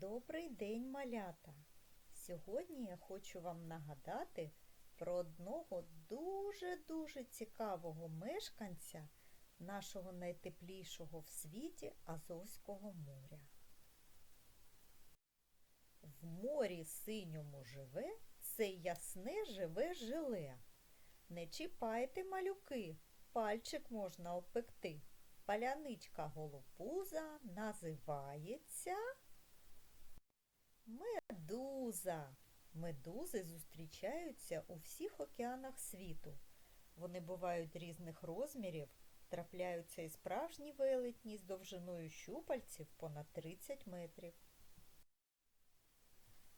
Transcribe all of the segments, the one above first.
Добрий день, малята! Сьогодні я хочу вам нагадати про одного дуже-дуже цікавого мешканця нашого найтеплішого в світі Азовського моря. В морі синьому живе це ясне живе жиле. Не чіпайте малюки, пальчик можна обпекти. Паляничка голопуза називається медуза. Медузи зустрічаються у всіх океанах світу. Вони бувають різних розмірів, трапляються і справжні велетні з довжиною щупальців понад 30 метрів.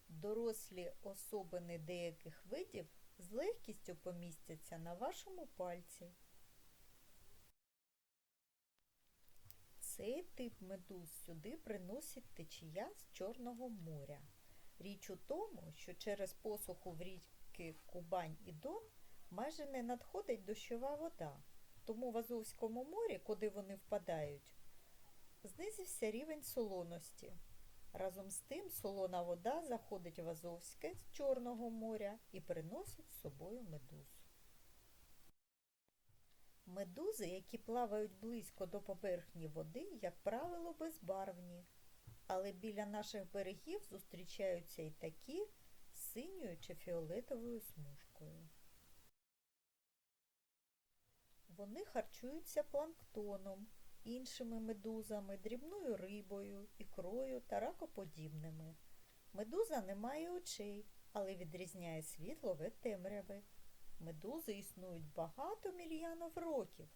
Дорослі особини деяких видів з легкістю помістяться на вашому пальці. Цей тип медуз сюди приносить течія з Чорного моря. Річ у тому, що через посуху в ріки Кубань і Дон майже не надходить дощова вода, тому в Азовському морі, куди вони впадають, знизився рівень солоності. Разом з тим солона вода заходить в Азовське з Чорного моря і приносить з собою медуз. Медузи, які плавають близько до поверхні води, як правило, безбарвні. Але біля наших берегів зустрічаються і такі з синьою чи фіолетовою смужкою. Вони харчуються планктоном, іншими медузами, дрібною рибою, ікрою та ракоподібними. Медуза не має очей, але відрізняє світло від темряви. Медузи існують багато мільйонів років.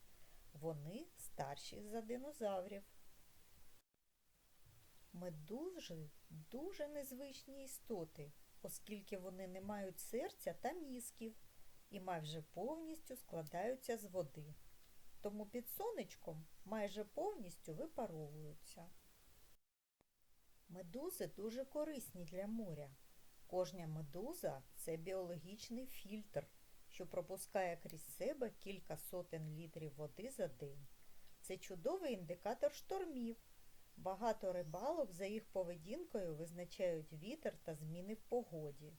Вони старші за динозаврів. Медузи дуже незвичні істоти, оскільки вони не мають серця та мізків і майже повністю складаються з води. Тому під сонечком майже повністю випаровуються. Медузи дуже корисні для моря. Кожна медуза це біологічний фільтр що пропускає крізь себе кілька сотень літрів води за день. Це чудовий індикатор штормів. Багато рибалок за їх поведінкою визначають вітер та зміни в погоді.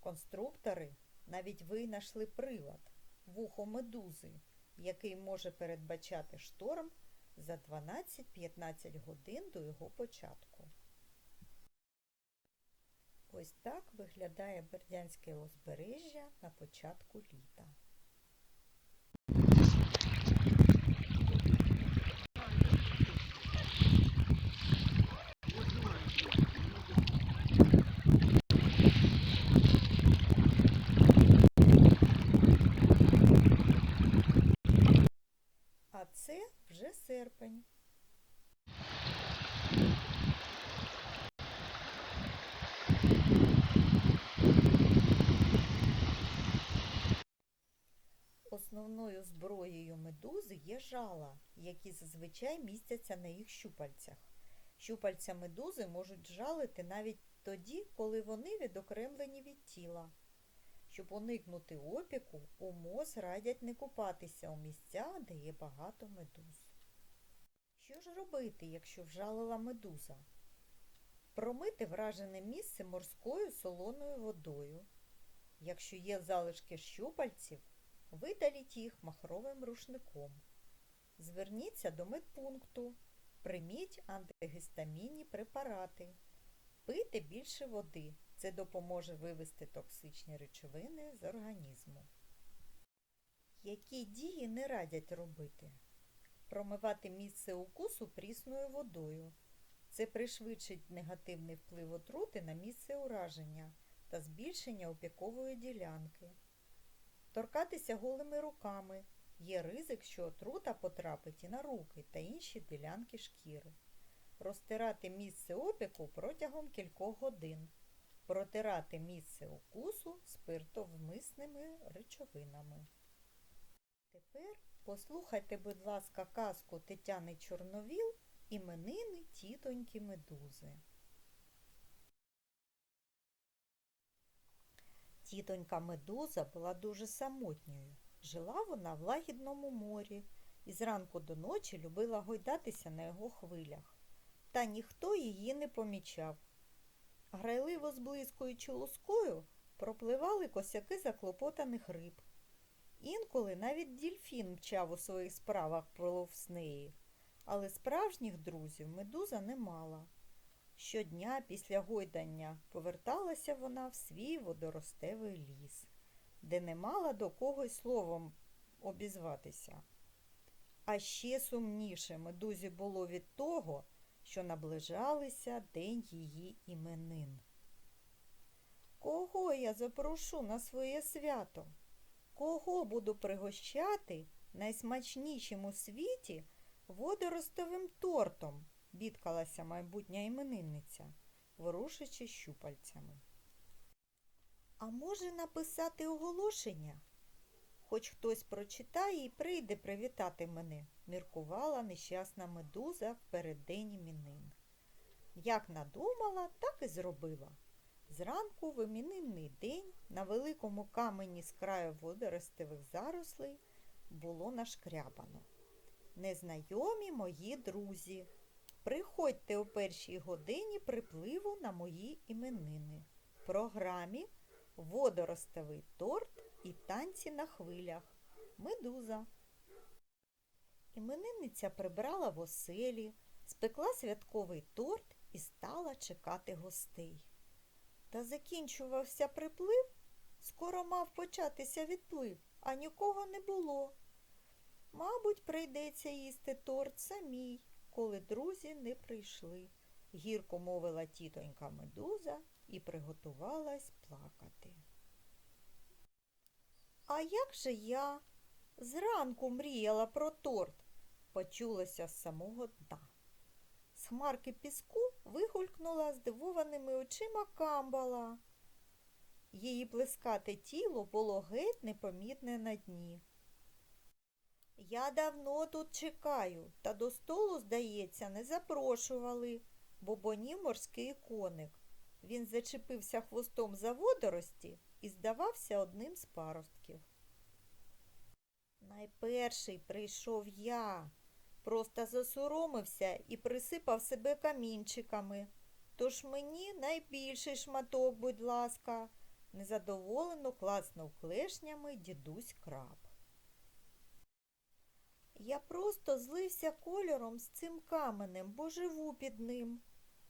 Конструктори навіть винайшли прилад вухо медузи, який може передбачати шторм за 12-15 годин до його початку. Ось так виглядає Бердянське узбережжя на початку літа. А це вже серпень. Основною зброєю медузи є жала, які зазвичай містяться на їх щупальцях. Щупальця медузи можуть жалити навіть тоді, коли вони відокремлені від тіла. Щоб уникнути опіку, у МОЗ радять не купатися у місцях, де є багато медуз. Що ж робити, якщо вжалила медуза? Промити вражене місце морською солоною водою. Якщо є залишки щупальців, Видаліть їх махровим рушником. Зверніться до медпункту. Прийміть антигістамінні препарати. Пийте більше води. Це допоможе вивести токсичні речовини з організму. Які дії не радять робити? Промивати місце укусу прісною водою. Це пришвидшить негативний вплив отрути на місце ураження та збільшення опікової ділянки. Торкатися голими руками. Є ризик, що отрута потрапить і на руки та інші ділянки шкіри. Розтирати місце опіку протягом кількох годин. Протирати місце укусу спиртовмисними речовинами. Тепер послухайте, будь ласка, казку Тетяни Чорновіл іменини тітоньки медузи. Тітонька медуза була дуже самотньою. Жила вона в лагідному морі і зранку до ночі любила гойдатися на його хвилях. Та ніхто її не помічав. грайливо зблискуючи лускою, пропливали косяки заклопотаних риб. Інколи навіть дільфін мчав у своїх справах повз неї, але справжніх друзів медуза не мала. Щодня після гойдання поверталася вона в свій водоростевий ліс, де не мала до когось словом обізватися. А ще сумніше медузі було від того, що наближалися день її іменин. Кого я запрошу на своє свято? Кого буду пригощати найсмачнішим у світі водоростовим тортом? Бідкалася майбутня іменинниця, ворушачи щупальцями. А може написати оголошення? Хоч хтось прочитає і прийде привітати мене, міркувала нещасна медуза в переддень іменин. Як надумала, так і зробила. Зранку в іменинний день на великому камені з краю водоростевих зарослей було нашкрябано. Незнайомі мої друзі, приходьте о першій годині припливу на мої іменини. В програмі водоростовий торт і танці на хвилях. Медуза. Іменинниця прибрала в оселі, спекла святковий торт і стала чекати гостей. Та закінчувався приплив, скоро мав початися відплив, а нікого не було. Мабуть, прийдеться їсти торт самій, коли друзі не прийшли, гірко мовила тітонька медуза і приготувалась плакати. А як же я? Зранку мріяла про торт, почулося з самого дна. З хмарки піску вигулькнула здивованими очима камбала. Її плескате тіло було геть непомітне на дні. Я давно тут чекаю, та до столу, здається, не запрошували, бо бонів морський коник. Він зачепився хвостом за водорості і здавався одним з паростків. Найперший прийшов я, просто засоромився і присипав себе камінчиками. Тож мені найбільший шматок, будь ласка, незадоволено класнув клешнями дідусь краб. Я просто злився кольором з цим каменем, бо живу під ним.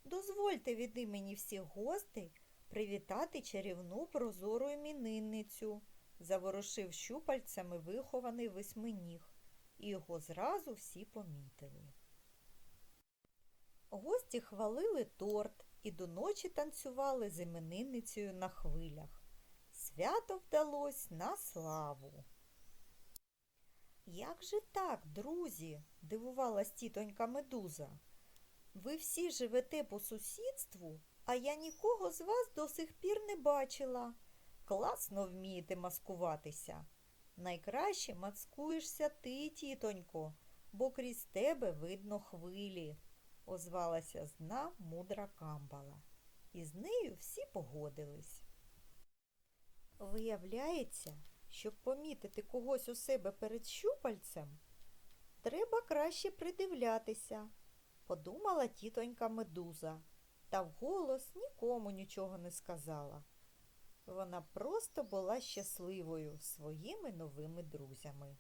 Дозвольте від імені всіх гостей привітати чарівну прозору іменинницю, заворушив щупальцями вихований восьминіг, і його зразу всі помітили. Гості хвалили торт і до ночі танцювали з іменинницею на хвилях. Свято вдалось на славу. Як же так, друзі? дивувалась тітонька медуза. Ви всі живете по сусідству, а я нікого з вас до сих пір не бачила. Класно вмієте маскуватися. Найкраще маскуєшся ти, тітонько, бо крізь тебе видно хвилі, озвалася з дна мудра камбала. І з нею всі погодились. Виявляється, щоб помітити когось у себе перед щупальцем, треба краще придивлятися, подумала тітонька медуза, та вголос нікому нічого не сказала. Вона просто була щасливою своїми новими друзями.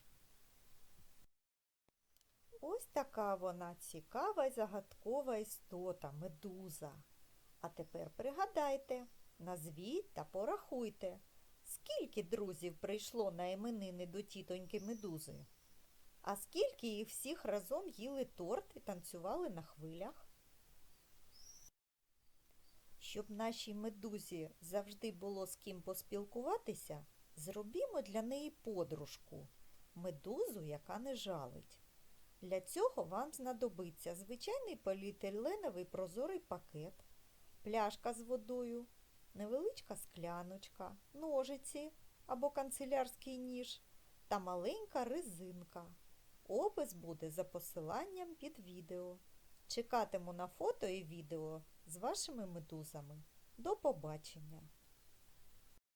Ось така вона цікава й загадкова істота, медуза. А тепер пригадайте, назвіть та порахуйте, скільки друзів прийшло на іменини до тітоньки медузи, а скільки їх всіх разом їли торт і танцювали на хвилях. Щоб нашій медузі завжди було з ким поспілкуватися, зробімо для неї подружку, медузу, яка не жалить. Для цього вам знадобиться звичайний поліетиленовий прозорий пакет, пляшка з водою, невеличка скляночка, ножиці або канцелярський ніж та маленька резинка. Опис буде за посиланням під відео. Чекатиму на фото і відео з вашими медузами. До побачення!